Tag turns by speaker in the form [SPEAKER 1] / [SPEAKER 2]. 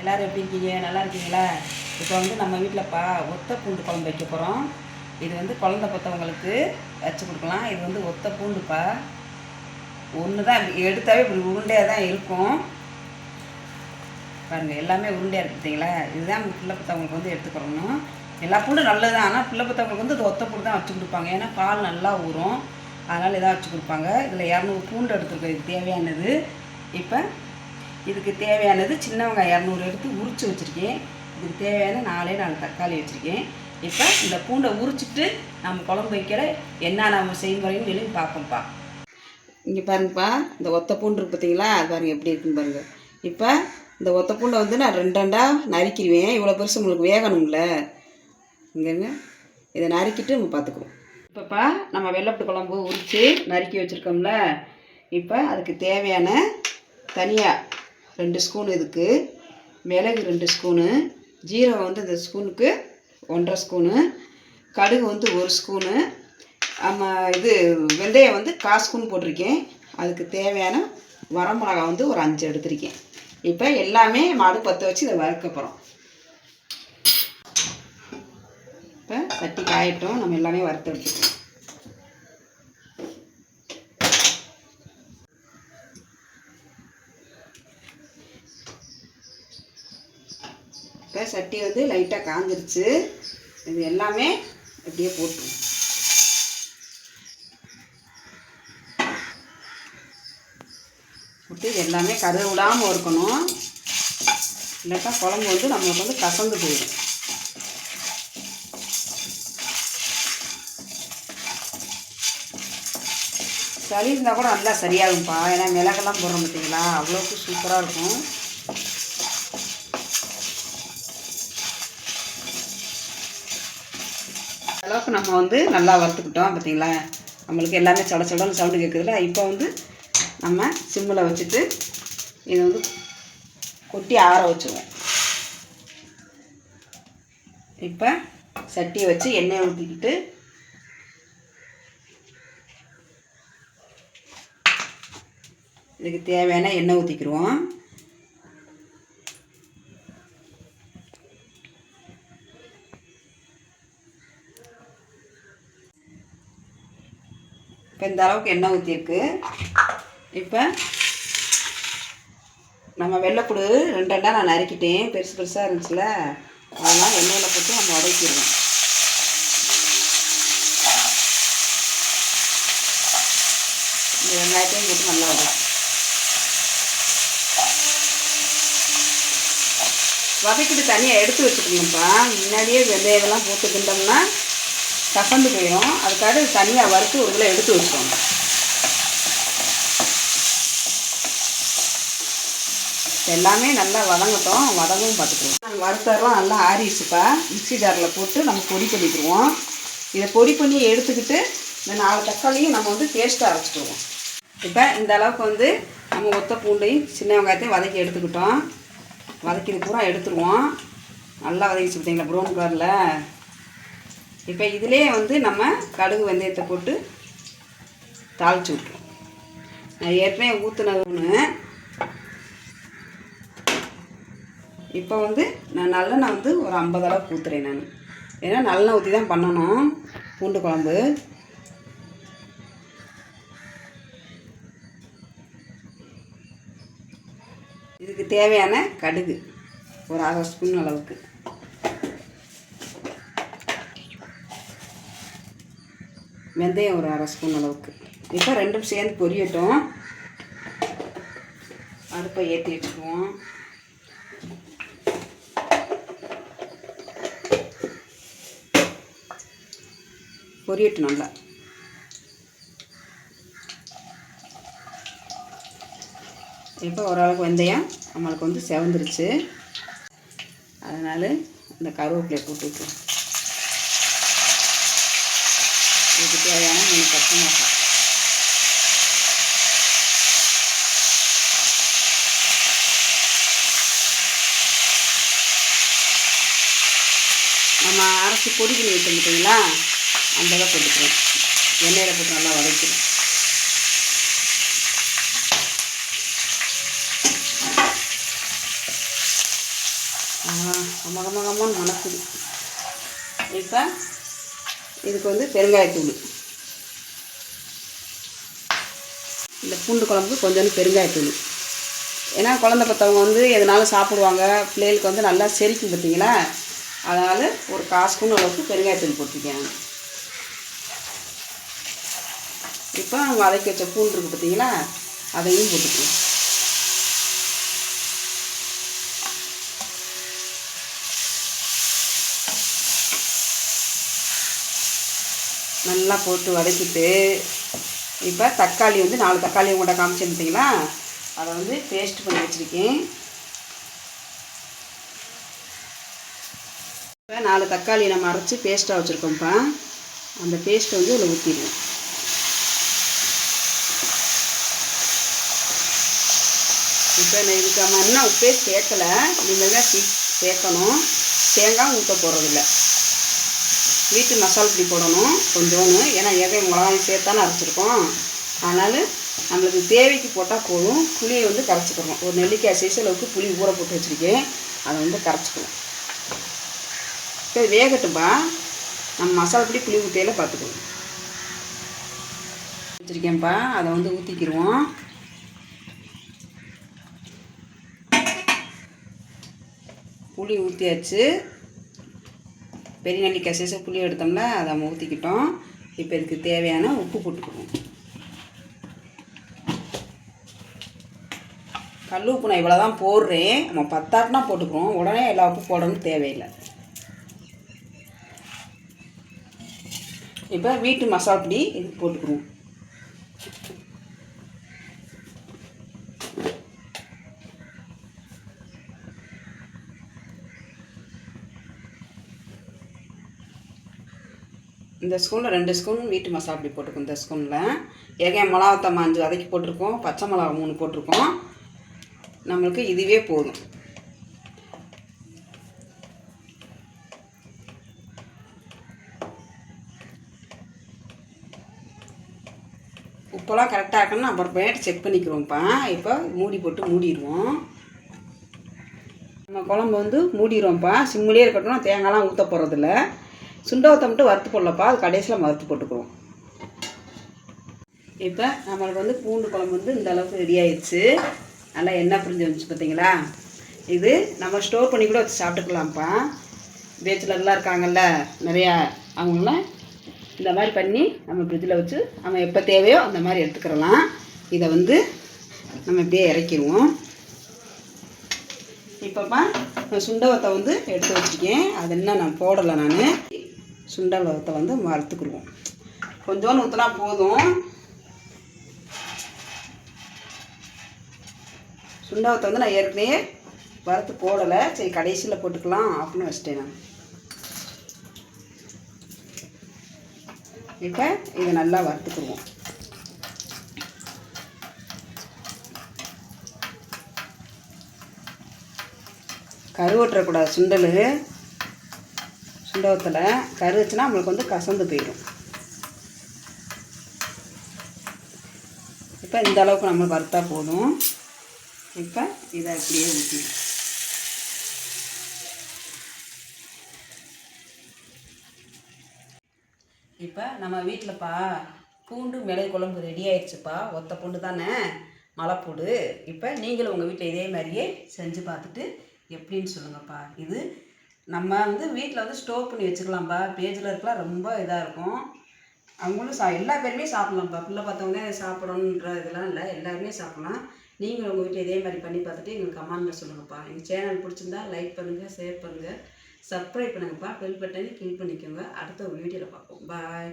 [SPEAKER 1] எல்லோரும் எப்படி இருக்கீங்க நல்லா இருக்கீங்களா இப்போ வந்து நம்ம வீட்டில் பா ஒத்த பூண்டு குழம்பு வைக்க போகிறோம் இது வந்து குழந்த பற்றவங்களுக்கு வச்சு கொடுக்கலாம் இது வந்து ஒத்த பூண்டுப்பா ஒன்று தான் எடுத்தாவே இப்படி உருண்டையாக தான் இருக்கும் பாருங்கள் எல்லாமே உருண்டையாக இருக்குது பார்த்தீங்களா இதுதான் பிள்ளை பற்றவங்களுக்கு வந்து எடுத்துக்கிறணும் எல்லா பூண்டும் நல்லது தான் ஆனால் பிள்ளை பற்றவங்களுக்கு வந்து இது ஒத்த பூண்டு தான் வச்சு கொடுப்பாங்க ஏன்னா பால் நல்லா ஊறும் அதனால் இதாக வச்சு கொடுப்பாங்க இதில் இரநூறு பூண்டு எடுத்துருக்கோம் இது தேவையானது இப்போ இதுக்கு தேவையானது சின்ன வெங்காயம் இரநூறு எடுத்து உரித்து வச்சுருக்கேன் இதுக்கு தேவையான நாலே நாலு தக்காளி வச்சுருக்கேன் இப்போ இந்த பூண்டை உரிச்சிட்டு நம்ம குழம்பு வைக்கிற என்ன நம்ம செய்முறைன்னு வெளியும் பார்ப்போம்ப்பா இங்கே பாருங்கப்பா இந்த ஒத்த பூண்டு இருக்கு பார்த்தீங்களா அது பாருங்கள் எப்படி இருக்குன்னு பாருங்கள் இப்போ இந்த ஒத்த பூண்டை வந்து நான் ரெண்டு ரெண்டாக நறுக்கிடுவேன் இவ்வளோ பெருசு உங்களுக்கு வேகணும்ல இங்கேங்க இதை நறுக்கிட்டு நம்ம பார்த்துக்குவோம் இப்போப்பா நம்ம வெள்ளப்பட்டு குழம்பு உரித்து நறுக்கி வச்சுருக்கோம்ல இப்போ அதுக்கு தேவையான தனியாக ரெண்டு ஸ்பூன் இதுக்கு மிளகு ரெண்டு ஸ்பூனு ஜீரகம் வந்து இந்த ஸ்பூனுக்கு ஒன்றரை ஸ்பூனு கடுகு வந்து ஒரு ஸ்பூனு நம்ம இது வெந்தயம் வந்து கா ஸ்பூன் போட்டிருக்கேன் அதுக்கு தேவையான வரமிளகா வந்து ஒரு அஞ்சு எடுத்திருக்கேன் இப்போ எல்லாமே மாடு பற்ற வச்சு இதை வறுக்கப்புறோம் இப்போ சட்டி காயட்டும் நம்ம எல்லாமே வறுத்து வச்சுக்கோம் இப்போ சட்டி வந்து லைட்டாக காஞ்சிருச்சு இது எல்லாமே அப்படியே போட்டுருவோம் போட்டு இது எல்லாமே கரு விடாமல் இருக்கணும் இல்லாட்டா குழம்பு வந்து நம்மளுக்கு வந்து கசந்து போயிடும் சளி இருந்தால் கூட நல்லா சரியாகும்ப்பா ஏன்னா மிளகெல்லாம் போடுறோம் பார்த்தீங்களா அவ்வளோக்கு சூப்பராக இருக்கும் அளவுக்கு நம்ம வந்து நல்லா வறுத்துக்கிட்டோம் பார்த்தீங்களா நம்மளுக்கு எல்லாமே சட சடன்னு சவுண்டு கேட்குதுல இப்போ வந்து நம்ம சிம்மில் வச்சுட்டு இதை வந்து கொட்டி ஆற வச்சுருவோம் இப்போ சட்டியை வச்சு எண்ணெய் ஊற்றிக்கிட்டு இதுக்கு தேவையான எண்ணெய் ஊற்றிக்கிடுவோம் இப்போ இந்த அளவுக்கு எண்ணெய் ஊற்றிருக்கு இப்போ நம்ம வெள்ளைப்புடு ரெண்டு ரெண்டாக நான் நறுக்கிட்டேன் பெருசு பெருசாக இருந்துச்சுல அதெல்லாம் எண்ணெயில் போட்டு நம்ம உடைக்கிடுவோம் இந்த வெங்காயத்தையும் போட்டு நல்லா உடைக்கும் வதக்கிட்டு தனியாக எடுத்து வச்சுக்கணும்ப்பா முன்னாடியே வெந்தயம்லாம் போட்டு திண்டோம்னா சப்பந்து போயிடும் அதுக்காக தனியாக வறுத்து ஒரு இதில் எடுத்து வச்சுக்கோங்க எல்லாமே நல்லா வதங்கட்டும் வதங்கவும் பார்த்துக்குவோம் வறுத்தரெலாம் நல்லா ஆறிடுச்சுப்பா மிக்சி ஜாரில் போட்டு நம்ம பொடி பண்ணிக்கிடுவோம் இதை பொடி பண்ணி எடுத்துக்கிட்டு இந்த நாலு தக்காளியும் நம்ம வந்து பேஸ்ட்டாக அரைச்சிடுவோம் இப்போ இந்த அளவுக்கு வந்து நம்ம ஒத்த பூண்டையும் சின்ன வெங்காயத்தையும் வதக்கி எடுத்துக்கிட்டோம் வதக்கி இது பூரா எடுத்துருவோம் நல்லா வதக்கிச்சு பார்த்தீங்களா ப்ரௌன் கலரில் இப்போ இதிலே வந்து நம்ம கடுகு வெந்தயத்தை போட்டு தாளிச்சு விட்ருவோம் நான் ஏற்கனவே ஊற்றுனது ஒன்று இப்போ வந்து நான் நல்லெண்ணெய் வந்து ஒரு ஐம்பது அளவு ஊற்றுறேன் நான் ஏன்னா நல்லெண்ணெய் ஊற்றி தான் பண்ணணும் பூண்டு குழம்பு இதுக்கு தேவையான கடுகு ஒரு அரை ஸ்பூன் அளவுக்கு வெந்தயம் ஒரு அரை ஸ்பூன் அளவுக்கு இப்போ ரெண்டும் சேர்ந்து பொரியட்டும் அடுப்பை ஏற்றி வச்சுக்குவோம் பொரியட்டும் நல்லா இப்போ ஓரளவுக்கு வெந்தயம் நம்மளுக்கு வந்து செவந்துருச்சு அதனால் இந்த கருவேப்பிலையை போட்டு விட்டுருவோம் இதுக்கு தேவையான மூணு பச்சை மிளகாய் நம்ம அரைச்சி பொடி பண்ணி வச்சோம் பார்த்தீங்களா அந்த அளவு போட்டுக்கிறேன் எண்ணெயில் போட்டு நல்லா ஆ வதக்கிறோம் கமகமகமான மணக்குது இப்போ இதுக்கு வந்து பெருங்காயத்தூள் இந்த பூண்டு குழம்புக்கு கொஞ்சோண்டு பெருங்காயத்தூள் ஏன்னா குழந்த பத்தவங்க வந்து எதனாலும் சாப்பிடுவாங்க பிள்ளைகளுக்கு வந்து நல்லா செரிக்கும் பார்த்தீங்களா அதனால் ஒரு காசுக்குன்னு அளவுக்கு பெருங்காயத்தூள் போட்டிருக்கேன் இப்போ நம்ம வதக்கி வச்ச பூண்டு இருக்குது பார்த்தீங்களா அதையும் போட்டுக்கலாம் நல்லா போட்டு வதக்கிட்டு இப்போ தக்காளி வந்து நாலு தக்காளி உங்கள்கிட்ட காமிச்சிருந்தீங்களா அதை வந்து பேஸ்ட் பண்ணி வச்சுருக்கேன் இப்போ நாலு தக்காளி நம்ம அரைச்சி பேஸ்ட்டாக வச்சுருக்கோம்ப்பா அந்த பேஸ்ட்டை வந்து இதில் ஊற்றிடுவோம் இப்போ நான் இதுக்கு நம்ம இன்னும் உப்பே சேர்க்கலை இனிமேல் தான் சேர்க்கணும் தேங்காய் ஊற்ற போகிறதில்லை வீட்டு மசால் பொடி போடணும் கொஞ்சோன்னு ஏன்னா ஏகை மிளகாயும் சேர்த்தானே அரைச்சிருக்கோம் அதனால் நம்மளுக்கு தேவைக்கு போட்டால் போதும் புளியை வந்து கரைச்சிக்கிறோம் ஒரு நெல்லிக்காய் சைஸ் அளவுக்கு புளி ஊற போட்டு வச்சுருக்கேன் அதை வந்து கரைச்சிக்கணும் இப்போ வேகட்டும்பா நம்ம மசாலா பொடி புளி ஊற்றியில் பார்த்துக்கணும் வச்சுருக்கேன்ப்பா அதை வந்து ஊற்றிக்கிடுவோம் புளி ஊற்றியாச்சு பெரிய நெல்லிக்காய் சேச புளி எடுத்தோம்னா அதை நம்ம ஊற்றிக்கிட்டோம் இப்போ இதுக்கு தேவையான உப்பு போட்டுக்கணும் கல் உப்பு நான் இவ்வளோ தான் போடுறேன் நம்ம பத்தாட்டினா போட்டுக்கிறோம் உடனே எல்லா உப்பு போடணும்னு தேவையில்லை இப்போ வீட்டு மசால் பிடி இது போட்டுக்கிறோம் இந்த ஸ்பூனில் ரெண்டு ஸ்பூன் வீட்டு மசாலா அப்படி போட்டிருக்கோம் இந்த ஸ்பூனில் ஏகே மிளகாத்தம் அஞ்சு வதக்கி போட்டிருக்கோம் பச்சை மிளகா மூணு போட்டிருக்கோம் நம்மளுக்கு இதுவே போதும் உப்பெல்லாம் கரெக்டாக இருக்குன்னு அப்புறமேட்டு செக் பண்ணிக்கிறோம்ப்பா இப்போ மூடி போட்டு மூடிடுவோம் நம்ம குழம்பு வந்து மூடிடுவோம்ப்பா சிம்மிலே இருக்கட்டும் தேங்காய்லாம் ஊற்ற போகிறதில்ல சுண்டவத்தை மட்டும் வறுத்து போடலப்பா அது கடைசியில் வறுத்து போட்டுக்குவோம் இப்போ நம்மளுக்கு வந்து பூண்டு குழம்பு வந்து இந்த அளவுக்கு ரெடி ஆயிடுச்சு நல்லா எண்ணெய் புரிஞ்சு வந்துச்சு பார்த்தீங்களா இது நம்ம ஸ்டோர் பண்ணி கூட வச்சு சாப்பிட்டுக்கலாம்ப்பா பேச்சுலர்லாம் இருக்காங்கல்ல நிறையா அவங்களாம் இந்த மாதிரி பண்ணி நம்ம ஃப்ரிட்ஜில் வச்சு நம்ம எப்போ தேவையோ அந்த மாதிரி எடுத்துக்கிறலாம் இதை வந்து நம்ம இப்படியே இறக்கிடுவோம் இப்போப்பா நான் சுண்டவத்தை வந்து எடுத்து வச்சுருக்கேன் அது என்ன நான் போடலை நான் சுண்டல் வத்தை வந்து வறுத்துக்குருவோம் கொஞ்சோன்னு ஊற்றினா போதும் சுண்டவத்தை வந்து நான் ஏற்கனவே வறுத்து போடலை சரி கடைசியில் போட்டுக்கலாம் அப்படின்னு வச்சிட்டேன் நான் இப்போ இதை நல்லா வறுத்துக்குருவோம் கருவற்றக்கூடாது சுண்டல் சுண்டவத்தில் கருச்சுன்னா நம்மளுக்கு வந்து கசந்து போயிடும் இப்போ இந்த அளவுக்கு நம்ம வறுத்தா போதும் இப்போ இதை அப்படியே ஊற்றிடும் இப்போ நம்ம வீட்டில்ப்பா பூண்டு மிளகு குழம்பு ரெடி ஆயிடுச்சுப்பா ஒத்த பூண்டு தானே மலைப்பூடு இப்போ நீங்களும் உங்கள் வீட்டில் இதே மாதிரியே செஞ்சு பார்த்துட்டு எப்படின்னு சொல்லுங்கப்பா இது நம்ம வந்து வீட்டில் வந்து ஸ்டோர் பண்ணி வச்சுக்கலாம்ப்பா பேஜில் இருக்கலாம் ரொம்ப இதாக இருக்கும் அவங்களும் சா எல்லா பேருமே சாப்பிட்லாம்ப்பா பிள்ளை பார்த்தவங்க சாப்பிடணுன்ற இதெல்லாம் இல்லை எல்லாருமே சாப்பிட்லாம் நீங்கள் உங்கள் வீட்டில் இதே மாதிரி பண்ணி பார்த்துட்டு எங்களுக்கு கமெண்ட்டில் சொல்லுங்கப்பா எங்கள் சேனல் பிடிச்சிருந்தா லைக் பண்ணுங்கள் ஷேர் பண்ணுங்கள் சப்ஸ்கிரைப் பண்ணுங்கப்பா பெல் பட்டனை கிளிக் பண்ணிக்கோங்க அடுத்த ஒரு வீடியோவில் பார்ப்போம் பாய்